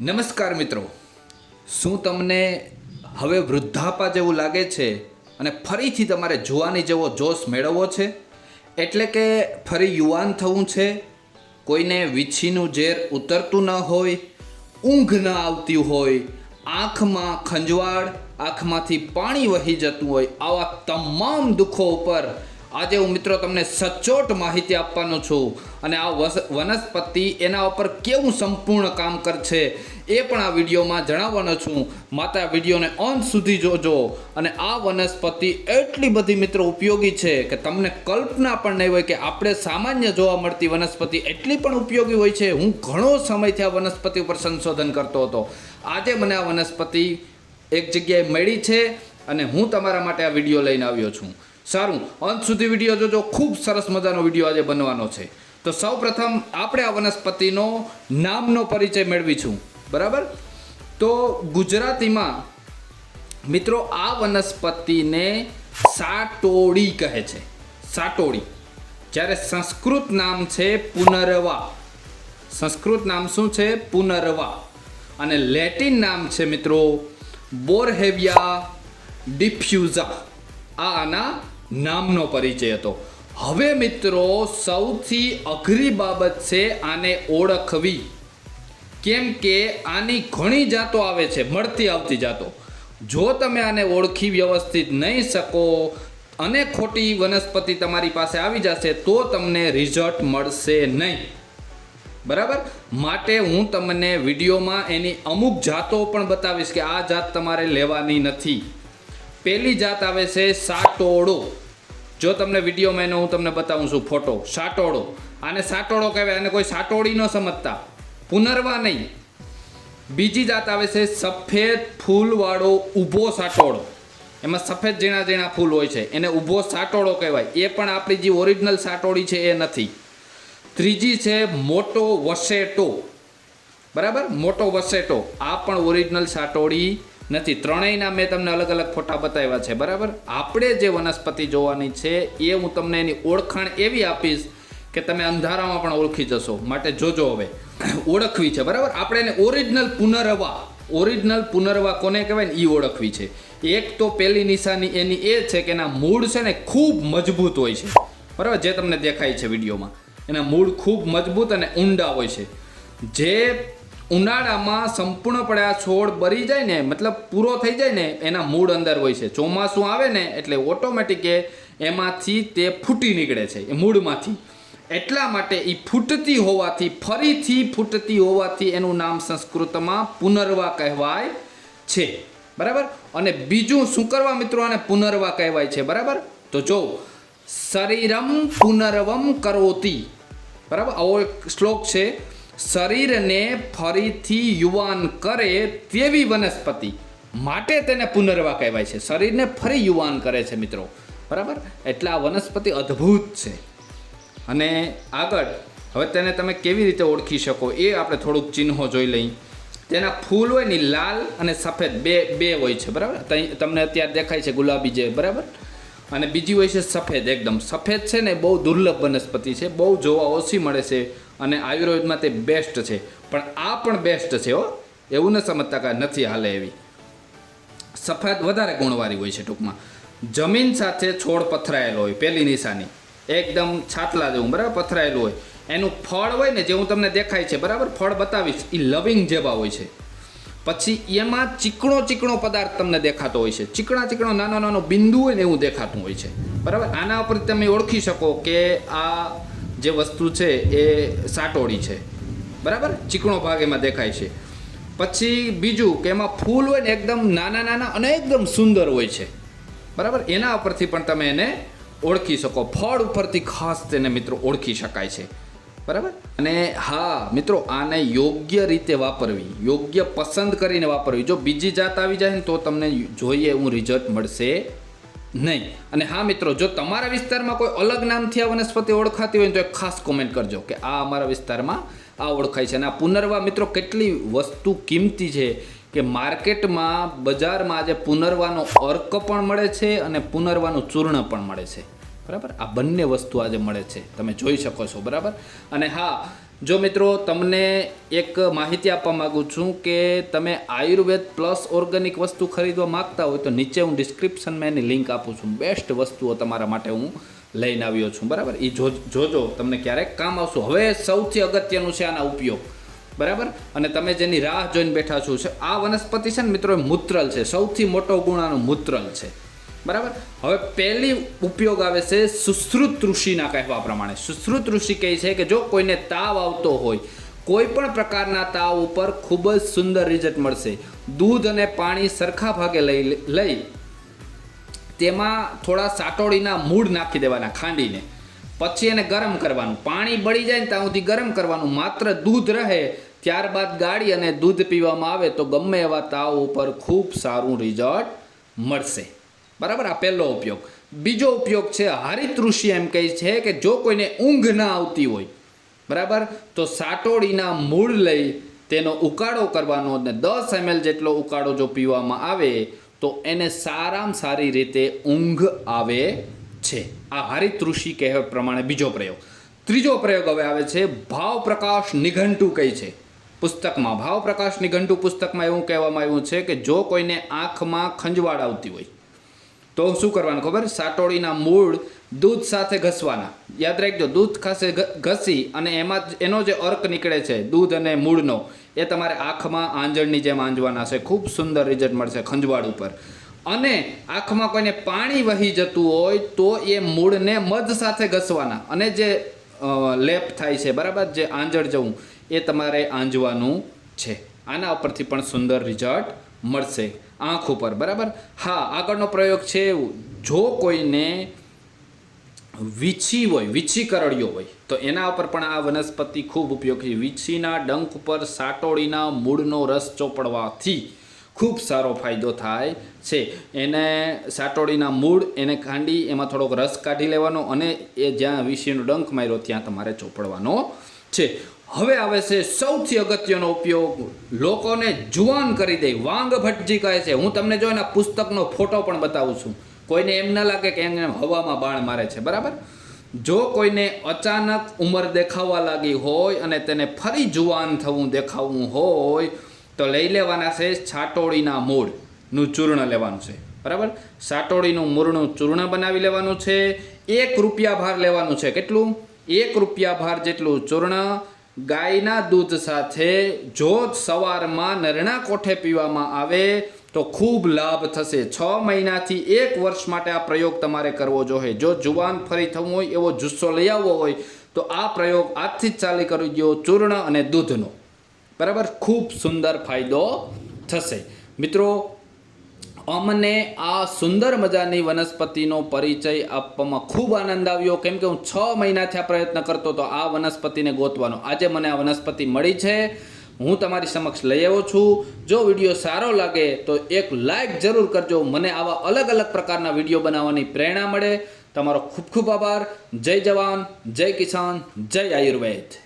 નમસ્કાર મિત્રો. શું તમને હવે વૃદ્ધાપા જેવું લાગે છે અને ફરીથી તમારે જુવાની જેવો જોશ મેળવવો છે? એટલે કે ફરી યુવાન થવું છે? કોઈને વીછીનું ઝેર ઉતરતું ન હોય, ઊંઘ ન આવતી હોય, આંખમાં ખંજવાળ, આંખમાંથી પાણી વહી જતું હોય, આવા તમામ દુઃખો ઉપર આજે હું મિત્રો તમને સચોટ માહિતી આપવાનો છું અને આ વનસ્પતિ એના ઉપર કેવું સંપૂર્ણ કામ કરશે એ પણ આ વિડીયોમાં જણાવવાનો છું. માત્ર આ વિડીયોને અંત સુધી જોજો અને આ વનસ્પતિ એટલી બધી મિત્રો ઉપયોગી છે કે તમને કલ્પના પણ નહીં હોય કે આપણે સામાન્ય જોવા મળતી વનસ્પતિ એટલી પણ ઉપયોગી હોય છે. હું ઘણો સમયથી આ વનસ્પતિ ઉપર સંશોધન કરતો હતો. આજે મને આ વનસ્પતિ એક જગ્યાએ મળી છે અને હું તમારા માટે આ વીડિયો લઈને આવ્યો છું. સારું. અંત સુધી વીડિયો જોજો. ખૂબ સરસ મજાનો વીડિયો આજે બનવાનો છે. તો સૌ આપણે આ વનસ્પતિનો નામનો પરિચય મેળવીશું. બરાબર? તો ગુજરાતીમાં મિત્રો આ વનસ્પતિને સાટોડી કહે છે. સાટોડી. જ્યારે સંસ્કૃત નામ છે પુનર્વા. સંસ્કૃત નામ શું છે? પુનર્વા. અને લેટિન નામ છે મિત્રો બોરહેવિયા ડિફ્યુઝા. આ આના નામનો પરિચય હતો. હવે મિત્રો, સૌથી અઘરી બાબત છે આને ઓળખવી. કેમ કે આની ઘણી જાતો આવે છે, મળતી આવતી જાતો. જો તમે આને ઓળખી વ્યવસ્થિત નહીં શકો અને ખોટી વનસ્પતિ તમારી પાસે આવી જશે, તો તમને રિઝલ્ટ મળશે નહીં. બરાબર? માટે હું તમને વિડીયોમાં એની અમુક જાતો પણ બતાવીશ કે આ જાત તમારે લેવાની નથી. પહેલી જાત આવે છે સાટોડો જો તમને વિડીયોમાં એનો હું તમને બતાવું છું ફોટો સાટોળો. આને સાટોડો કહેવાય, આને કોઈ સાટોડી ન સમજતા. પુનર્વા નહીં. બીજી જાત આવે છે સફેદ ફૂલવાળો ઊભો સાટોળો. એમાં સફેદ ઝીણા ઝીણા ફૂલ હોય છે. એને ઊભો સાટોળો કહેવાય. એ પણ આપણી જે ઓરિજિનલ સાટોળી છે એ નથી. ત્રીજી છે મોટો વસેટો. બરાબર? મોટો વસેટો. આ પણ ઓરિજિનલ સાટોડી નથી, ત્રણેયના મેં તમને અલગ અલગ ફોટા બતાવ્યા છે, બરાબર? આપણે જે વનસ્પતિ જોવાની છે, એ હું તમને એની ઓળખાણ એવી આપીશ કે તમે અંધારામાં પણ ઓળખી જશો. માટે જોજો હવે. ઓળખવી છે, બરાબર? આપણે એને ઓરિજિનલ પુનર્વા ઓરિજિનલ પુનર્વા કોને કહેવાય ને? એ ઓળખવી છે. એક તો પહેલી નિશાની એની એ છે કે એના મૂળ છે ને ખૂબ મજબૂત હોય છે. બરાબર? જે તમને દેખાય છે વિડીયોમાં. એના મૂળ ખૂબ મજબૂત અને ઊંડા હોય છે. જે ઉનાળામાં સંપૂર્ણપણે આ છોડ બરી જાય ને, મતલબ પૂરો થઈ જાય ને, એના મૂળ અંદર હોય છે. ચોમાસું આવે ને, એટલે ઓટોમેટિક એમાંથી તે ફૂટી નીકળે છે, એ મૂળમાંથી. એટલા માટે એ ફૂટતી હોવાથી, ફરીથી ફૂટતી હોવાથી એનું નામ સંસ્કૃતમાં પુનર્વા કહેવાય છે. બરાબર? અને બીજું શું કરવા મિત્રો આને પુનર્વા કહેવાય છે? બરાબર? તો જો, શરીરમ પુનર્વમ કરોતી. બરાબર? આવો એક શ્લોક છે. શરીરને ફરીથી યુવાન કરે તેવી વનસ્પતિ. માટે તેને પુનર્વા કહેવાય છે. શરીરને ફરી યુવાન કરે છે મિત્રો. બરાબર? એટલે આ વનસ્પતિ અદ્ભુત છે. અને આગળ, હવે તેને તમે કેવી રીતે ઓળખી શકો એ આપણે થોડુંક ચિહ્નો જોઈ લઈ તેના ફૂલ હોય ને લાલ અને સફેદ, બે બે હોય છે. બરાબર? તમને અત્યારે દેખાય છે ગુલાબી જે, બરાબર? અને બીજી હોય છે સફેદ, એકદમ. સફેદ છે ને બહુ દુર્લભ વનસ્પતિ છે. બહુ જોવા ઓછી મળે છે. અને આયુર્વેદમાં તે બેસ્ટ છે. પણ આ પણ બેસ્ટ છે હો. એવું ન સમજતા કે નથી હાલે એવી. સફેદ વધારે ગુણવાળી હોય છે ટૂંકમાં. જમીન સાથે છોડ પથરાયેલો હોય પહેલી નિશાની. એકદમ છાતલા જેવું, બરાબર, પથરાયેલું હોય. એનું ફળ હોય ને, જે હું તમને દેખાય છે, બરાબર, ફળ બતાવીશ એ લવિંગ જેવા હોય છે. પછી એમાં ચીકણો ચીકણો પદાર્થ તમને દેખાતો હોય છે. ચીકણા ચીકણો નાનો નાનો બિંદુ હોય ને, એવું દેખાતું હોય છે. બરાબર? આના ઉપર તમે ઓળખી શકો કે આ જે વસ્તુ છે એ સાટોળી છે. બરાબર? ચીકણો ભાગ એમાં દેખાય છે. પછી બીજું કે એમાં ફૂલ હોય ને એકદમ નાના નાના અને એકદમ સુંદર હોય છે. બરાબર? એના ઉપરથી પણ તમે એને ઓળખી શકો. ફળ ઉપરથી ખાસ તેને મિત્રો ઓળખી શકાય છે. બરાબર? અને હા, મિત્રો, આને યોગ્ય રીતે વાપરવી, યોગ્ય પસંદ કરીને વાપરવી. જો બીજી જાત આવી જાય ને તો તમને જોઈએ એવું રિઝલ્ટ મળશે નહીં. અને હા મિત્રો, જો તમારા વિસ્તારમાં કોઈ અલગ નામથી આ વનસ્પતિ ઓળખાતી હોય તો એક ખાસ કોમેન્ટ કરજો કે આ અમારા વિસ્તારમાં આ ઓળખાય છે. અને આ પુનર્વા મિત્રો કેટલી વસ્તુ કિંમતી છે કે માર્કેટમાં, બજારમાં આજે પુનર્વાનો અર્ક પણ મળે છે અને પુનર્વાનું ચૂર્ણ પણ મળે છે. બરાબર? આ બંને વસ્તુ આજે મળે છે. તમે જોઈ શકો છો. બરાબર? અને હા જો મિત્રો, તમને એક માહિતી આપવા માગું છું કે તમે આયુર્વેદ પ્લસ ઓર્ગેનિક વસ્તુ ખરીદવા માગતા હોય તો નીચે હું ડિસ્ક્રિપ્શનમાં એની લિંક આપું છું. બેસ્ટ વસ્તુઓ તમારા માટે હું લઈને આવ્યો છું. બરાબર? એ જોજો, તમને ક્યારેક કામ આવશો. હવે સૌથી અગત્યનું છે આના ઉપયોગ. બરાબર? અને તમે જેની રાહ જોઈને બેઠા છો છે, આ વનસ્પતિ છે ને મિત્રો મૂત્રલ છે. સૌથી મોટો ગુણ આનો મૂત્રલ છે. બરાબર? હવે પહેલી ઉપયોગ આવે છે સુશ્રુત ઋષિના કહેવા પ્રમાણે. સુશ્રુત ઋષિ કહે છે કે જો કોઈને તાવ આવતો હોય, કોઈ પણ પ્રકારના તાવ ઉપર ખૂબ જ સુંદર રિઝલ્ટ મળશે. દૂધ અને પાણી સરખા ભાગે લઈ લઈ તેમાં થોડા સાટોળીના મૂળ નાખી દેવાના ખાંડીને. પછી એને ગરમ કરવાનું. પાણી બળી જાય ને ત્યાં સુધી ગરમ કરવાનું. માત્ર દૂધ રહે, ત્યારબાદ ગાળી અને દૂધ પીવામાં આવે તો ગમે એવા તાવ ઉપર ખૂબ સારું રિઝલ્ટ મળશે. બરાબર, આ પહેલો ઉપયોગ. બીજો ઉપયોગ છે, હરિત ઋષિ એમ કહે છે કે જો કોઈને ઊંઘ ના આવતી હોય, બરાબર, તો સાટોડીના મૂળ લઈ તેનો ઉકાળો કરવાનો અને દસ એમએલ જેટલો ઉકાળો જો પીવામાં આવે, તો એને સારામાં સારી રીતે ઊંઘ આવે છે. આ હરિત ઋષિ કહેવા પ્રમાણે બીજો પ્રયોગ. ત્રીજો પ્રયોગ હવે આવે છે, ભાવ પ્રકાશ નિઘંટુ કહે છે. પુસ્તકમાં, ભાવ પ્રકાશ નિઘંટુ પુસ્તકમાં એવું કહેવામાં આવ્યું છે કે જો કોઈને આંખમાં ખંજવાળ આવતી હોય તો શું કરવાનું ખબર? સાટોળીના મૂળ દૂધ સાથે ઘસવાના. યાદ રાખજો, દૂધ ખાસે ઘસી અને એમાં એનો જે અર્ક નીકળે છે, દૂધ અને મૂળનો, એ તમારે આંખમાં આંજણની જેમ આંજવાના છે. ખૂબ સુંદર રિઝલ્ટ મળશે ખંજવાળ ઉપર. અને આંખમાં કોઈને પાણી વહી જતું હોય, તો એ મૂળને મધ સાથે ઘસવાના. અને જે લેપ થાય છે, બરાબર? જે આંજણ જવું, એ તમારે આંજવાનું છે. આના ઉપરથી પણ સુંદર રિઝલ્ટ મળશે. આંખ ઉપર, બરાબર? હા, આગળનો પ્રયોગ છે જો કોઈને વીછી હોય વીછી કરડ્યો હોય, તો એના ઉપર પણ આ વનસ્પતિ ખૂબ ઉપયોગી. વીછીના ડંખ ઉપર સાટોળીના મૂળનો રસ ચોપડવાથી ખૂબ સારો ફાયદો થાય છે. એને સાટોળીના મૂળ, એને ખાંડી, એમાં થોડોક રસ કાઢી લેવાનો અને એ જ્યાં વીછીનો ડંખ માર્યો, ત્યાં તમારે ચોપડવાનો છે. હવે આવે છે સૌથી અગત્યનો ઉપયોગ. લોકોને જુવાન કરી દે. વાંગ ભટ્ટજી કહે છે, હું તમને જો એના પુસ્તકનો ફોટો પણ બતાવું છું. કોઈને એમ ના લાગે કે એને હવામાં બાણ મારે છે, બરાબર? જો કોઈને અચાનક ઉંમર દેખાવા લાગી હોય અને તેને ફરી જુવાન થવું દેખાવું હોય, તો લઈ લેવાના છે છાટોળીના મૂળનું ચૂર્ણ લેવાનું છે. બરાબર? સાટોળીનું મૂળનું ચૂર્ણ બનાવી લેવાનું છે. એક રૂપિયા ભાર લેવાનું છે. કેટલું? એક રૂપિયા ભાર જેટલું ચૂર્ણ, ગાયના દૂધ સાથે જો સવારમાં નરણા કોઠે પીવામાં આવે તો ખૂબ લાભ થશે. છ મહિનાથી એક વર્ષ માટે આ પ્રયોગ તમારે કરવો જોઈએ. જો જુવાન ફરી થવું હોય, એવો જુસ્સો લઈ આવવો હોય, તો આ પ્રયોગ આજથી જ ચાલી કરી દો ચૂર્ણ અને દૂધનો. બરાબર? ખૂબ સુંદર ફાયદો થશે. મિત્રો અમને આ સુંદર મજાની વનસ્પતિનો પરિચય આપવામાં ખૂબ આનંદ આવ્યો. કેમ કે હું છ મહિનાથી આ પ્રયત્ન કરતો હતો આ વનસ્પતિને ગોતવાનો. આજે મને આ વનસ્પતિ મળી છે. હું તમારી સમક્ષ લઈ આવ્યો છું. જો વીડિયો સારો લાગે તો એક લાઇક જરૂર કરજો. મને આવા અલગ અલગ પ્રકારના વીડિયો બનાવવાની પ્રેરણા મળે. તમારો ખૂબ ખૂબ આભાર. જય જવાન, જય કિસાન, જય આયુર્વેદ.